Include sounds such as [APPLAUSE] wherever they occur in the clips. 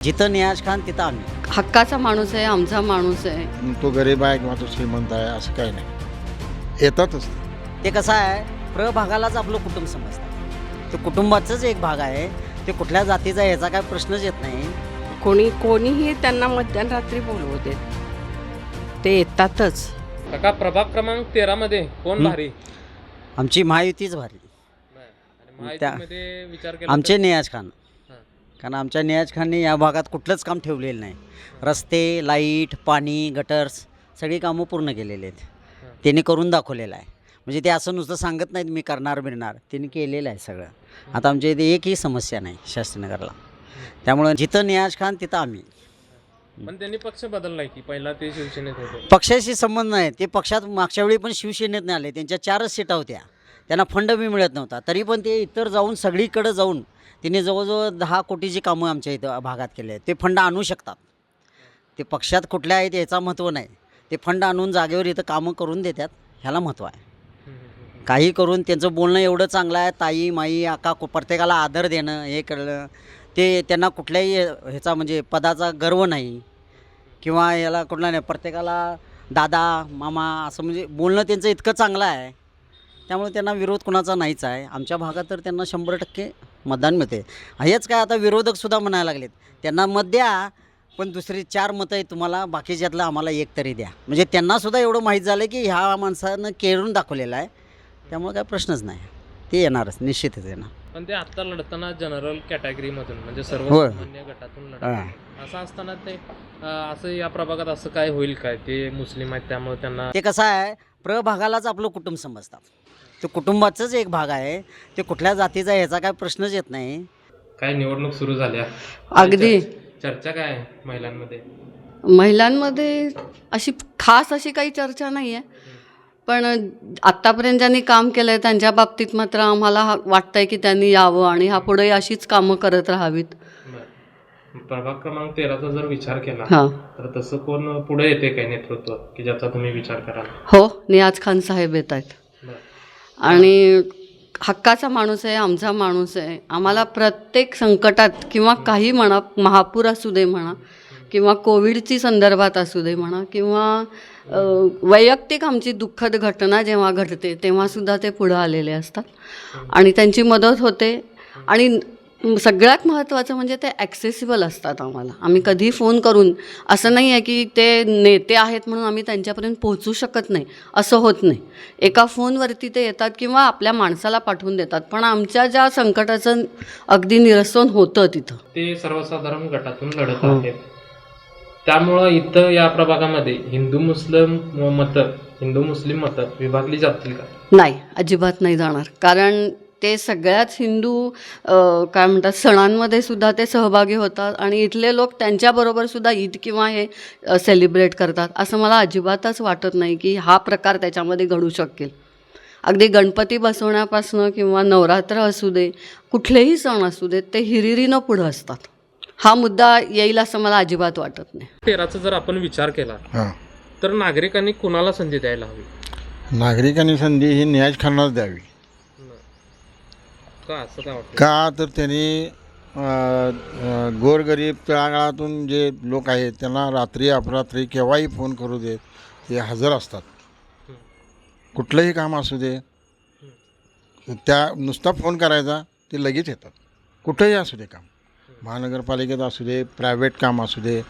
जिथं नियाज खान तिथं आम्ही. हक्काचा माणूस आहे आमचा माणूस आहे. तो गरीब आहे किंवा तो श्रीमंत आहे असं काही नाही. येतातच ते. ते कसं आहे प्रभागालाच आपलं कुटुंब समजतात ते कुटुंबाचाच एक भाग आहे ते कुठल्या जातीचा याचा काय प्रश्नच येत नाही. कोणी कोणीही त्यांना मध्यरात्री बोलवू देत. ते येतातच. काका प्रभाग क्रमांक तेरा मध्ये कोण हं? भारी? आमची महायुतीच भारी. आणि त्या- महायुतीमध्ये विचार केला आमचे नियाज खान. कारण आमच्या नियाज खानने या भागात कुठलंच काम ठेवलेलं नाही. रस्ते लाइट पाणी गटर्स सगळी कामं पूर्ण केलेली आहेत. त्यांनी करून दाखवलेलं आहे. म्हणजे ते असं नुसतं सांगत नाहीत मी करणार बिरणार त्यांनी केलेलं आहे सगळं. आता आमच्या इथे एकही समस्या नाही शास्त्रीनगरला. त्यामुळं जिथं नियाज खान तिथं आम्ही. पण त्यांनी पक्ष बदललाय की? पहिला ते शिवसेनेत होते. पक्षाशी संबंध नाही. ते पक्षात मागच्या वेळी पण शिवसेनेत नाही आले. त्यांच्या चारच सीटा होत्या. त्यांना फंड बी मिळत नव्हता. तरी पण ते इतर जाऊन सगळीकडे जाऊन तिने जवळजवळ दहा कोटीची कामं आमच्या इथं भागात केले आहेत. ते फंड आणू शकतात. ते पक्षात कुठल्या आहेत याचा महत्त्व नाही. ते फंड आणून जागेवर इथं कामं करून देतात ह्याला महत्त्व आहे. काही करून त्यांचं बोलणं एवढं चांगलं आहे ताई माई आका कु- प्रत्येकाला आदर देणं हे करणं ते त्यांना कुठल्याही ह्याचा म्हणजे पदाचा गर्व नाही. किंवा याला कुठला नाही प्रत्येकाला दादा मामा असं म्हणजे बोलणं त्यांचं इतकं चांगलं आहे. त्यामुळे त्यांना विरोध कुणाचा नाहीच आहे. आमच्या भागात तर त्यांना शंभर टक्के मतदान मिळते. हेच काय आता विरोधकसुद्धा म्हणायला लागलेत. त्यांना मत द्या पण दुसरी चार मतं आहेत तुम्हाला बाकीच्यातलं आम्हाला एक तरी द्या. म्हणजे त्यांनासुद्धा एवढं माहीत झालं की ह्या माणसानं केळून दाखवलेलं आहे. त्यामुळे काय प्रश्नच नाही. ते येणारच निश्चितच येणार. पण ते आता लढताना जनरल कॅटेगरी मधून म्हणजे. सर्वसामान्य गटातून. असं असताना ते अं, असं या प्रभागात असं काय होईल काय? ते मुस्लिम आहेत त्यामुळे त्यांना ते कसं आहे प्रभागालाच आपलं कुटुंब समजतात. ते कुटुंबाचाच एक भाग आहे. ते कुठल्या जातीचा याचा काय प्रश्नच येत नाही. काय निवडणूक सुरू झाल्या अगदी. चर्चा- चर्चा काय आहे महिलांमध्ये? महिलांमध्ये अशी खास अशी काही चर्चा नाही आहे पण आत्तापर्यंत ज्यांनी काम केलं आहे त्यांच्या बाबतीत मात्र आम्हाला हा- वाटतंय की त्यांनी यावं आणि ह्यापुढे अशीच कामं करत राहावीत. बरं. प्रभाग क्रमांक तेराचा जर विचार केला हां. तर तसं कोण पुढे येते काय नेतृत्व की ज्याचा तुम्ही विचार कराल? हो नियाज खान साहेब येत आहेत. बरं. आणि हक्काचा माणूस आहे आमचा माणूस आहे. आम्हाला प्रत्येक संकटात किंवा काही म्हणा महापूर असू दे म्हणा किंवा कोविडची संदर्भात असू दे म्हणा किंवा वैयक्तिक आमची दुःखद घटना जेव्हा घडते तेव्हासुद्धा ते पुढं आलेले असतात. आणि त्यांची मदत होते. आणि सगळ्यात महत्त्वाचं म्हणजे ते ॲक्सेसिबल असतात आम्हाला. आम्ही कधी फोन करून असं नाही आहे की ते नेते आहेत म्हणून आम्ही त्यांच्यापर्यंत पोहोचू शकत नाही. असं होत नाही. एका फोनवरती ते येतात किंवा आपल्या माणसाला पाठवून देतात. पण आमच्या ज्या संकटाचं अगदी निरसन होतं तिथं. ते सर्वसाधारण गटातून लढत आहेत. त्यामुळं इथं या प्रभागामध्ये हिंदू मुस्लिम मतं हिंदू मुस्लिम मतं विभागली जातील का? नाही अजिबात नाही जाणार. कारण ते सगळ्याच हिंदू काय म्हणतात सणांमध्ये सुद्धा ते सहभागी होतात आणि इथले लोक त्यांच्याबरोबर सुद्धा ईद किंवा हे सेलिब्रेट करतात. असं मला अजिबातच वाटत नाही की हा प्रकार त्याच्यामध्ये घडू शकेल. अगदी गणपती बसवण्यापासनं किंवा नवरात्र असू दे कुठलेही सण असू देत ते हिरिरीनं पुढं असतात. हा मुद्दा येईल असं मला अजिबात वाटत नाही. तेराचा जर आपण विचार केला हां. तर नागरिकांनी कुणाला संधी द्यायला हवी? नागरिकांनी संधी ही न्याज खानाच द्यावी. का असं काय वाटतं? का तर त्यांनी अं, अं, गोरगरीब तळागाळातून जे लोक आहेत त्यांना रात्री अपरात्री केव्हाही फोन करू देत ते हजर असतात. कुठलंही काम असू दे त्या नुसता फोन करायचा ते लगेच येतात. कुठंही असू दे काम. महानगरपालिकेत असू दे प्रायव्हेट काम असू दे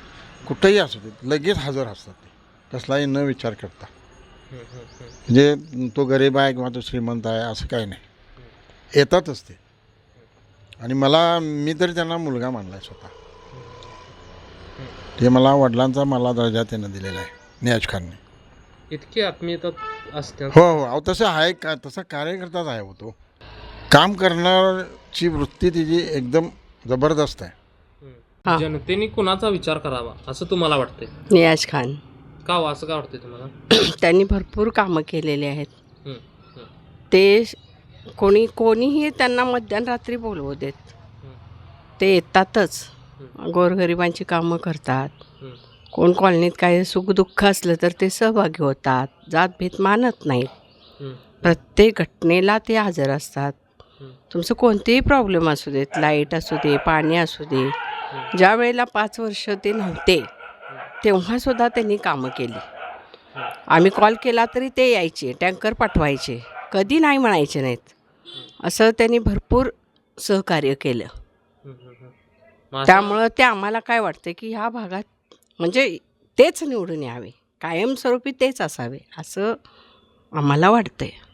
कुठंही असू दे लगेच हजर असतात ते. कसलाही न विचार करता. म्हणजे तो गरीब आहे किंवा तो श्रीमंत आहे असं काही नाही. येतातच ते. आणि मला मी तरी त्यांना मुलगा मानला आहे स्वतः. ते मला वडिलांचा मला दर्जा त्यानं दिलेला आहे नियाज खानने. इतकी आत्मीयता असते. हो हो. अहो तसं आहे का? तसा कार्यकर्ताच आहे हो तो. काम करण्याची वृत्ती तिची एकदम जबरदस्त आहे. जनतेने कुणाचा विचार करावा असं तुम्हाला वाटतंय? नियाज खान. का हो असं का वाटतंय तुम्हाला? [CLEARS THROAT] त्यांनी भरपूर कामं केलेली आहेत. हम्म, हम्म, ते कोणी कोणीही त्यांना मध्यरात्री बोलवू देत. हम्म, ते येतातच. गोरगरिबांची कामं करतात. हम्म. कोण कॉलनीत काही सुखदुःख असलं तर ते सहभागी होतात. जातभेद मानत नाहीत. हम्म, प्रत्येक घटनेला ते हजर असतात. तुमचं कोणतेही प्रॉब्लेम असू देत लाइट असू दे पाणी असू दे. ज्या वेळेला पाच वर्ष ते नव्हते तेव्हासुद्धा त्यांनी कामं केली. आम्ही कॉल केला तरी ते यायचे टँकर पाठवायचे. कधी नाही म्हणायचे नाहीत. असं त्यांनी भरपूर सहकार्य केलं. त्यामुळं ते आम्हाला काय वाटतं की ह्या भागात म्हणजे तेच निवडून यावे. कायमस्वरूपी तेच असावे असं आम्हाला वाटतंय.